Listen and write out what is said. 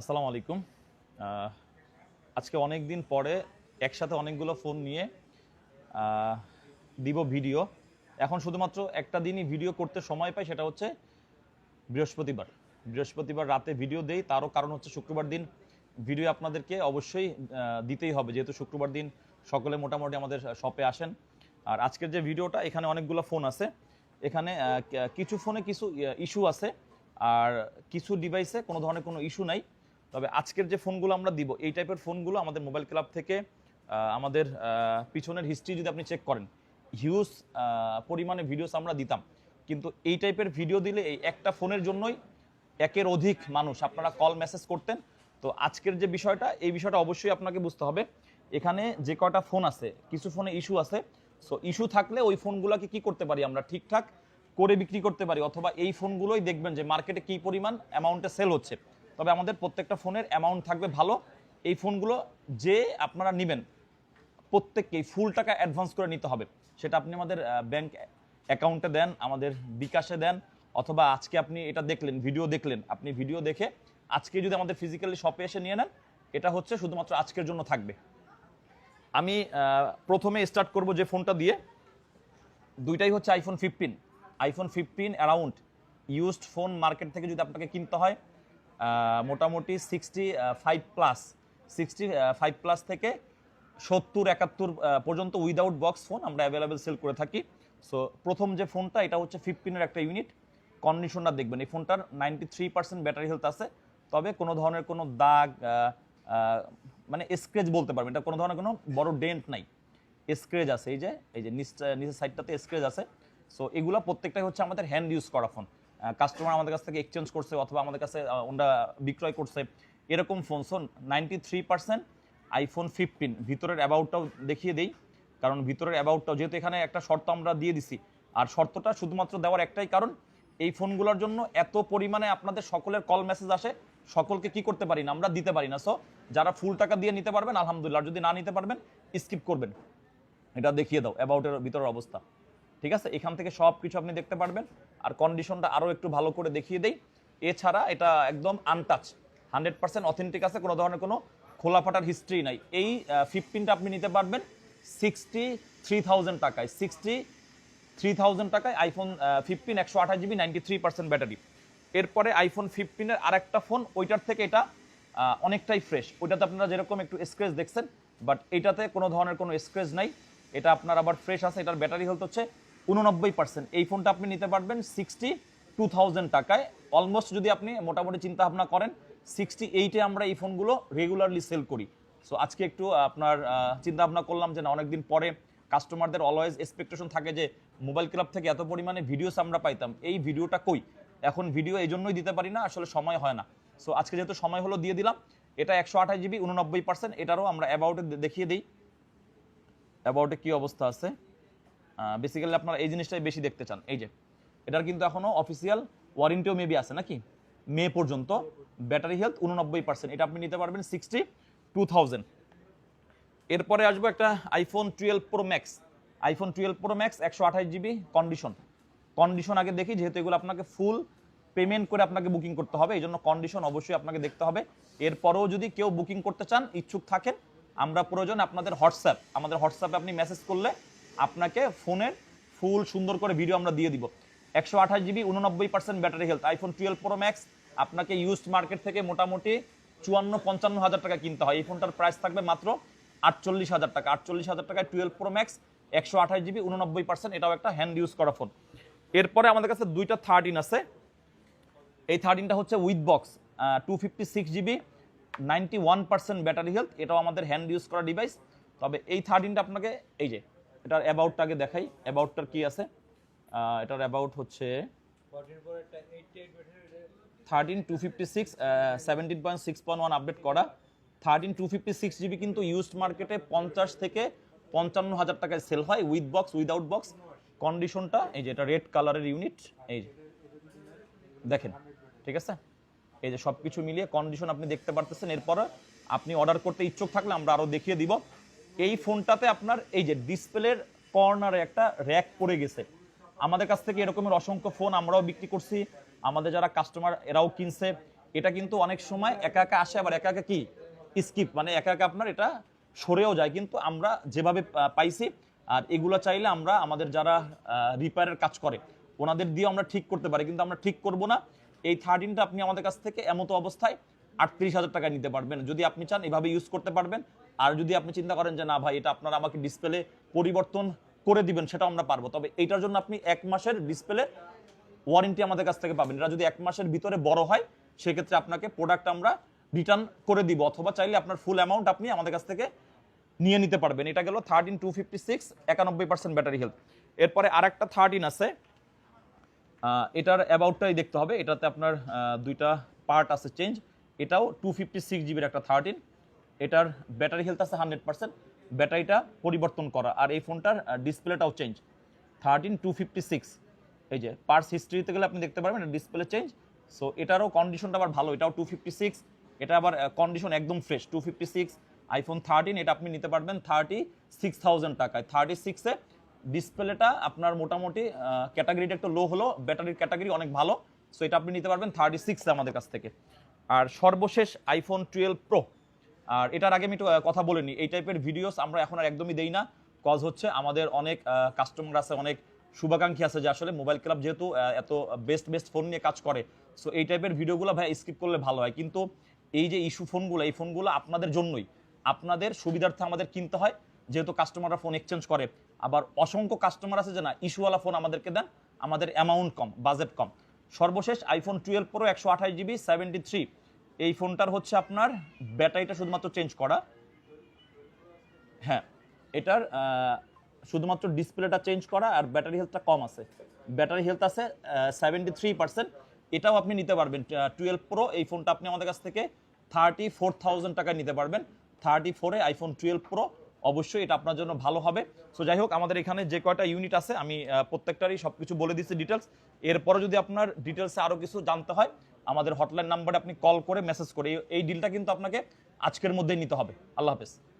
আসসালামু আলাইকুম। আজকে অনেক দিন পরে একসাথে অনেকগুলো ফোন নিয়ে দিব ভিডিও। এখন শুধুমাত্র একটা দিনই ভিডিও করতে সময় পাই, সেটা হচ্ছে বৃহস্পতিবার। বৃহস্পতিবার রাতে ভিডিও দেই, তারও কারণ হচ্ছে শুক্রবার দিন। ভিডিও আপনাদেরকে অবশ্যই দিতেই হবে, যেহেতু শুক্রবার দিন সকলে মোটামুটি আমাদের শপে আসেন। আর আজকের যে ভিডিওটা, এখানে অনেকগুলো ফোন আছে। এখানে কিছু ফোনে কিছু ইস্যু আছে। আর কিছু ডিভাইসে কোনো ধরনের কোনো ইস্যু নাই। তবে আজকের যে ফোনগুলো আমরা দিব, এই টাইপের ফোনগুলো আমাদের মোবাইল ক্লাব থেকে আমাদের পিছনের হিস্ট্রি যদি আপনি চেক করেন হিউজ পরিমাণে ভিডিওস আমরা দিতাম। কিন্তু এই টাইপের ভিডিও দিলে এই একটা ফোনের জন্যই একের অধিক মানুষ আপনারা কল মেসেজ করতেন। তো আজকের যে বিষয়টা, এই বিষয়টা অবশ্যই আপনাকে বুঝতে হবে। এখানে যে কয়টা ফোন আছে, কিছু ফোনে ইস্যু আছে। সো ইস্যু থাকলে ওই ফোনগুলোকে কি করতে পারি আমরা? ঠিকঠাক করে বিক্রি করতে পারি, অথবা এই ফোনগুলোই দেখবেন যে মার্কেটে কি পরিমাণ অ্যামাউন্টে সেল হচ্ছে। তবে আমাদের প্রত্যেকটা ফোনের অ্যামাউন্ট থাকবে ভালো। এই ফোনগুলো যে আপনারা নেবেন, প্রত্যেককেই ফুল টাকা অ্যাডভান্স করে নিতে হবে। সেটা আপনি আমাদের ব্যাংক অ্যাকাউন্টে দেন, আমাদের বিকাশে দেন, অথবা আজকে আপনি এটা দেখলেন ভিডিও দেখলেন, আপনি ভিডিও দেখে আজকে যদি আমাদের ফিজিক্যালি শপে এসে নিয়ে নেন, এটা হচ্ছে শুধুমাত্র আজকের জন্য থাকবে। আমি প্রথমে স্টার্ট করব যে ফোনটা দিয়ে। দুইটাই হচ্ছে iPhone fifteen iPhone fifteen around used phone market থেকে যদি আপনাকে কিনতে হয় মোটামুটি sixty five plus sixty five plus থেকে সত্তর, একাত্তর পর্যন্ত উইদাউট বক্স ফোন আমরা অ্যাভেলেবেল সেল করে থাকি। সো প্রথম যে ফোনটা এটা হচ্ছে ফিফটিনের একটা ইউনিট কন্ডিশনটা দেখবেন, এই ফোনটার ninety three percent battery health আছে। তবে কোনো ধরনের কোনো দাগ মানে স্ক্রেচ বলতে পারবেন এটা কোনো ধরনের কোনো বড় ডেন্ট নাই। স্ক্রেচ আছে, এই যে এই যে নিচের সাইডটাতে স্ক্রেচ আছে। সো এগুলো প্রত্যেকটাই হচ্ছে আমাদের হ্যান্ড ইউজ করা ফোন কাস্টমার আমাদের কাছ থেকে এক্সচেঞ্জ করছে অথবা আমাদের কাছে ওনারা বিক্রয় করছে, এরকম phone so ninety three percent iPhone fifteen ভিতরের অ্যাবাউটটাও দেখিয়ে দেই, কারণ ভিতরের অ্যাবাউটটাও যেহেতু এখানে একটা শর্ত আমরা দিয়ে দিছি। আর শর্তটা শুধুমাত্র দেওয়ার একটাই কারণ, এই ফোনগুলোর জন্য এত পরিমাণে আপনাদের সকলের কল মেসেজ আসে, সকলকে কি করতে পারি না, আমরা দিতে পারি না। সো যারা ফুল টাকা দিয়ে নিতে পারবেন, আলহামদুলিল্লাহ যদি না নিতে পারবেন স্কিপ করবেন। এটা দেখিয়ে দাও অ্যাবাউটের ভিতরের অবস্থা। ঠিক আছে? এখান থেকে সব কিছু আপনি দেখতে পারবেন। আর কন্ডিশনটা আরও একটু ভালো করে দেখিয়ে দেই। এছাড়া এটা একদম আনটাচ হান্ড্রেড পার্সেন্ট অথেন্টিক আছে, কোনো ধরনের কোনো খোলা ফাটার হিস্ট্রি নাই। এই ফিফটিনটা আপনি নিতে পারবেন সিক্সটি থ্রি থাউজেন্ড টাকায়। সিক্সটি থ্রি থাউজেন্ড টাকায় আইফোন ফিফটিন একশো আঠাশ GB ninety three percent battery এরপরে আইফোন ফিফটিনের আর একটা ফোন ওইটার থেকে এটা অনেকটাই ফ্রেশ ওইটাতে আপনারা যেরকম একটু স্ক্রেচ দেখছেন বাট এইটাতে কোনো ধরনের কোনো স্ক্রেচ নাই। এটা আপনার আবার ফ্রেশ আছে, এটার ব্যাটারি হেলথ হচ্ছে উননব্বই পার্সেন্ট এই ফোনটা আপনি নিতে পারবেন সিক্সটি টু থাউজেন্ড টাকায়। অলমোস্ট যদি আপনি মোটামুটি চিন্তা ভাবনা করেন সিক্সটি এইটে আমরা এই ফোনগুলো রেগুলারলি সেল করি। সো আজকে একটু আপনার চিন্তা ভাবনা করলাম যে না, অনেকদিন পরে কাস্টমারদের অলওয়েজ এক্সপেকটেশন থাকে যে মোবাইল ক্লাব থেকে এত পরিমাণে ভিডিওস আমরা পাইতাম। এই ভিডিওটা কই? এখন ভিডিও এই জন্যই দিতে পারি না, আসলে সময় হয় না। সো আজকে যেহেতু সময় হলো, দিয়ে দিলাম। এটা একশো আঠাশ জিবি উননব্বই পার্সেন্ট এটারও আমরা অ্যাবাউটে দেখিয়ে দিই। অ্যাবাউটে কি অবস্থা আছে? বেসিক্যালি আপনারা এই জিনিসটাই বেশি দেখতে চান। এই যে, এটার কিন্তু এখনও অফিসিয়াল ওয়ারেন্টিও মেবি আছে নাকি? মে পর্যন্ত ব্যাটারি হেলথ উননব্বই পার্সেন্ট এটা আপনি নিতে পারবেন সিক্সটি টু থাউজেন্ড এরপরে আসব একটা iPhone twelve pro max iPhone twelve pro max একশো আঠাশ জিবি কন্ডিশন কন্ডিশন আগে দেখি, যেহেতু এগুলো আপনাকে ফুল পেমেন্ট করে আপনাকে বুকিং করতে হবে এই জন্য কন্ডিশন অবশ্যই আপনাকে দেখতে হবে। এরপরেও যদি কেউ বুকিং করতে চান, ইচ্ছুক থাকেন, আমরা প্রয়োজন আপনাদের হোয়াটসঅ্যাপ আমাদের হোয়াটসঅ্যাপে আপনি মেসেজ করলে আপনাকে ফোনের ফুল সুন্দর করে ভিডিও আমরা দিয়ে দিব। একশো আঠাশ জিবি উননব্বই percent battery health iPhone twelve pro max আপনাকে ইউজড মার্কেট থেকে মোটামুটি চুয়ান্ন পঞ্চান্ন হাজার টাকা কিনতে হয়। এই ফোনটার প্রাইস থাকবে মাত্র আটচল্লিশ হাজার টাকা। আটচল্লিশ হাজার টাকায় টুয়েলভ প্রো ম্যাক্স একশো আঠাশ জিবি উননব্বই পার্সেন্ট এটাও একটা হ্যান্ড ইউজ করা ফোন এরপরে আমাদের কাছে দুইটা থার্টিন আছে। এই থার্টিনটা হচ্ছে with box two fifty six GB ninety one percent battery health এটাও আমাদের হ্যান্ড ইউজ করা ডিভাইস তবে এই থার্টিনটা আপনাকে, এই যে এটার অ্যাবাউটটা আগে দেখাই। অ্যাবাউটটার কি আছে? এটার অ্যাবাউট হচ্ছে thirteen two fifty six seventeen point six point one update করা। Thirteen two fifty six GB কিন্তু ইউজড মার্কেটে পঞ্চাশ থেকে পঞ্চান্ন হাজার টাকায় সেল হয় উইথ বক্স উইদাউট বক্স কন্ডিশনটা এই যে এটা রেড কালারের ইউনিট এই যে। দেখেন, ঠিক আছে? এই যে সব কিছু মিলিয়ে কন্ডিশন আপনি দেখতে পারতেছেন। এরপর আপনি অর্ডার করতে ইচ্ছুক থাকলে আমরা আরও দেখিয়ে দিব। এই ফোনটাতে আপনার এই যে ডিসপ্লের কর্নারে একটা র্যাক পড়ে গেছে। আমাদের কাছ থেকে এরকমের অসংখ্য ফোন আমরাও বিক্রি করছি। আমাদের যারা কাস্টমার এরাও কিনছে। এটা কিন্তু অনেক সময় একা একা আসে, আবার একা একা কি? স্কিপ মানে একা একা আপনার এটা সরেও যায়। কিন্তু আমরা যেভাবে পাইছি, আর এগুলো চাইলে আমরা আমাদের যারা রিপেয়ারের কাজ করে, ওনাদের দিয়ে আমরা ঠিক করতে পারি। কিন্তু আমরা ঠিক করব না। এই থার্টিনটা আপনি আমাদের কাছ থেকে এমতো অবস্থায় আটত্রিশ হাজার টাকায় নিতে পারবেন। যদি আপনি চান এভাবে ইউজ করতে পারবেন আর যদি আপনি চিন্তা করেন যে না ভাই, এটা আপনারা আমাকে ডিসপ্লে পরিবর্তন করে দিবেন সেটা আমরা পারব। তবে এইটার জন্য আপনি এক মাসের ডিসপ্লে ওয়ারেন্টি আমাদের কাছ থেকে পাবেন। এটা যদি এক মাসের ভিতরে বড় হয়, সেক্ষেত্রে আপনাকে প্রোডাক্ট আমরা রিটার্ন করে দিব, অথবা চাইলে আপনার ফুল অ্যামাউন্ট আপনি আমাদের কাছ থেকে নিয়ে নিতে পারবেন। এটা গেল থার্টিন টু ফিফটি সিক্স একানব্বই পার্সেন্ট ব্যাটারি হেলথ এরপরে আরেকটা থার্টিন আছে। এটার অ্যাবাউটটাই দেখতে হবে। এটাতে আপনার দুইটা পার্ট আছে চেঞ্জ এটাও টু ফিফটি সিক্স জিবির একটা থার্টিন এটার ব্যাটারি হেলথ আছে হান্ড্রেড পার্সেন্ট ব্যাটারিটা পরিবর্তন করা। আর এই ফোনটার ডিসপ্লেটাও change thirteen two fifty six এই যে পার্স হিস্ট্রিতে গেলে আপনি দেখতে পারবেন ডিসপ্লে চেঞ্জ সো এটারও কন্ডিশনটা আবার ভালো, এটাও টু ফিফটি সিক্স এটা আবার কন্ডিশন একদম fresh two fifty six iPhone thirteen এটা আপনি নিতে পারবেন থার্টি সিক্স থাউজেন্ড টাকায়। থার্টি সিক্সে ডিসপ্লেটা আপনার মোটামুটি ক্যাটাগরিটা একটু লো হলো ব্যাটারির ক্যাটাগরি অনেক ভালো। সো এটা আপনি নিতে পারবেন থার্টি সিক্সে আমাদের কাছ থেকে। আর সর্বশেষ আইফোন টুয়েলভ প্রো আর এটার আগে আমি একটু কথা বলিনি এই টাইপের ভিডিওস আমরা এখন আর একদমই দেই না। কজ হচ্ছে আমাদের অনেক কাস্টমার আছে, অনেক শুভাকাঙ্ক্ষী আছে যে আসলে মোবাইল ক্লাব যেহেতু এত বেস্ট বেস্ট ফোন নিয়ে কাজ করে। সো এই টাইপের ভিডিওগুলো ভাই স্কিপ করলে ভালো হয়। কিন্তু এই যে ইস্যু ফোনগুলো এই ফোনগুলো আপনাদের জন্যই। আপনাদের সুবিধার্থে আমাদের কিনতে হয়। যেহেতু কাস্টমাররা ফোন এক্সচেঞ্জ করে। আবার অসংখ্য কাস্টমার আছে যে না ইস্যুওয়ালা ফোন আমাদেরকে দেন। আমাদের অ্যামাউন্ট কম বাজেট কম। সর্বশেষ আইফোন টুয়েলভ প্রো একশো আঠাশ জিবি সেভেন্টি থ্রি এই ফোনটার হচ্ছে আপনার ব্যাটারিটা শুধুমাত্র চেঞ্জ করা। হ্যাঁ এটার শুধুমাত্র ডিসপ্লেটা চেঞ্জ করা আর ব্যাটারি হেলথটা কম আছে। ব্যাটারি হেলথ আছে সেভেন্টি থ্রি পার্সেন্ট এটাও আপনি নিতে পারবেন টুয়েলভ প্রো এই ফোনটা আপনি আমাদের কাছ থেকে থার্টি ফোর থাউজেন্ড টাকায় নিতে পারবেন। থার্টি ফোরে আইফোন টুয়েলভ প্রো অবশ্যই এটা আপনার জন্য ভালো হবে। সো যাই হোক, আমাদের এখানে যে কয়টা ইউনিট আছে, আমি প্রত্যেকটারই সব কিছু বলে দিচ্ছি ডিটেলস এরপরে যদি আপনার ডিটেলসে আরও কিছু জানতে হয়, আমাদের হটলাইন নাম্বারে আপনি কল করে মেসেজ করে, এই- ডিলটা কিন্তু আপনাকে আজকের মধ্যেই নিতে হবে। আল্লাহ হাফেজ।